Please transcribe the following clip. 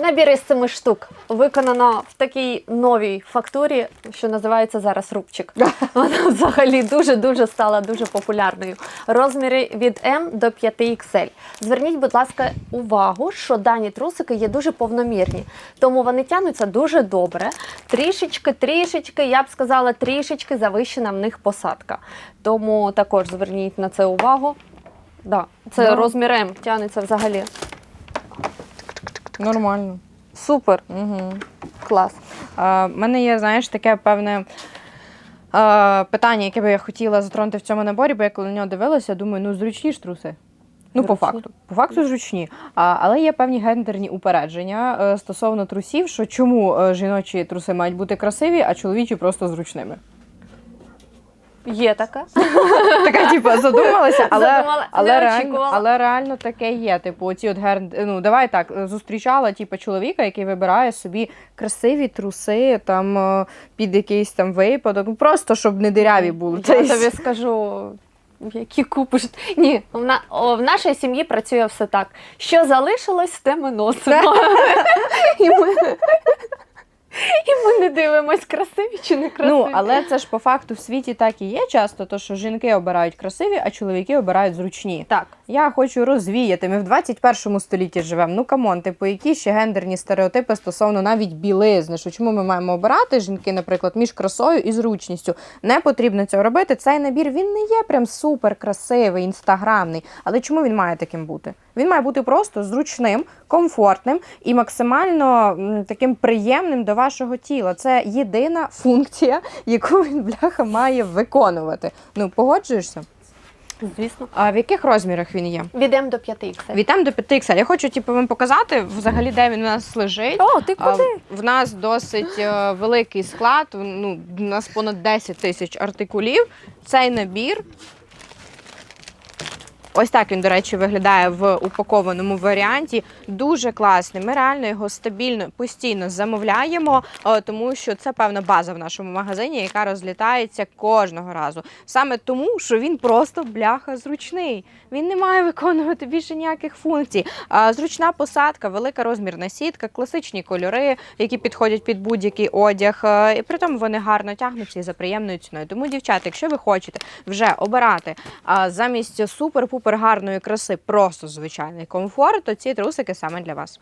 Набір із семи штук виконано в такій новій фактурі, що називається зараз рубчик. Вона взагалі дуже дуже стала дуже популярною. Розміри від М до 5 XL. Зверніть, будь ласка, увагу, що дані трусики є дуже повномірні, тому вони тягнуться дуже добре. Трішечки, трішечки, я б сказала, трішечки завищена в них посадка. Тому також зверніть на це увагу. Да, це Да. розмір М тягнеться взагалі. Нормально. Супер, Угу. клас. У мене є, знаєш, таке певне е, питання, яке би я хотіла затронути в цьому наборі, бо я коли на нього дивилася, думаю, ну зручні ж труси. Ну, по факту. По факту зручні. А, але є певні гендерні упередження е, стосовно трусів, що чому е, жіночі труси мають бути красиві, а чоловічі просто зручними. Є така. Така, типу, задумалася, але, Задумала- але, не реально, очікувала. але реально таке є. Типу, оці от ген... ну давай так, зустрічала типу, чоловіка, який вибирає собі красиві труси там е, під якийсь там випадок. Ну, Просто щоб не диряві були. Я тобі скажу, які купиш. Ні, в, на... о, в нашій сім'ї працює все так. Що залишилось, те ми носимо. І ми... Дивимось, красиві чи не красиві. Ну, але це ж по факту в світі так і є часто, то що жінки обирають красиві, а чоловіки обирають зручні. так. Я хочу розвіяти. Ми в 21 столітті живемо. Ну камон, типу, які ще гендерні стереотипи стосовно навіть білизни. Що чому ми маємо обирати жінки, наприклад, між красою і зручністю? Не потрібно цього робити. Цей набір він не є прям супер красивий, інстаграмний. Але чому він має таким бути? Він має бути просто зручним, комфортним і максимально таким приємним до вашого тіла. Це єдина функція, яку він бляха має виконувати. Ну погоджуєшся? Звісно. А в яких розмірах він є? Від М до 5 х Від М до 5 XL. Я хочу типу, вам показати взагалі, де він у нас лежить. О, ти А, в нас досить е, великий склад. Ну, у нас понад 10 тисяч артикулів. Цей набір. Ось так він, до речі, виглядає в упакованому варіанті. Дуже класний. Ми реально його стабільно, постійно замовляємо, е, тому що це певна база в нашому магазині, яка розлітається кожного разу. Саме тому, що він просто бляха зручний. Він не має виконувати більше ніяких функцій. Зручна посадка, велика розмірна сітка, класичні кольори, які підходять під будь-який одяг. е, І при тому вони гарно тягнуться і за приємною ціною. Тому, дівчата, якщо ви хочете вже обирати замість супер-пупер гарної краси, просто звичайний комфорт, то ці трусики саме для вас.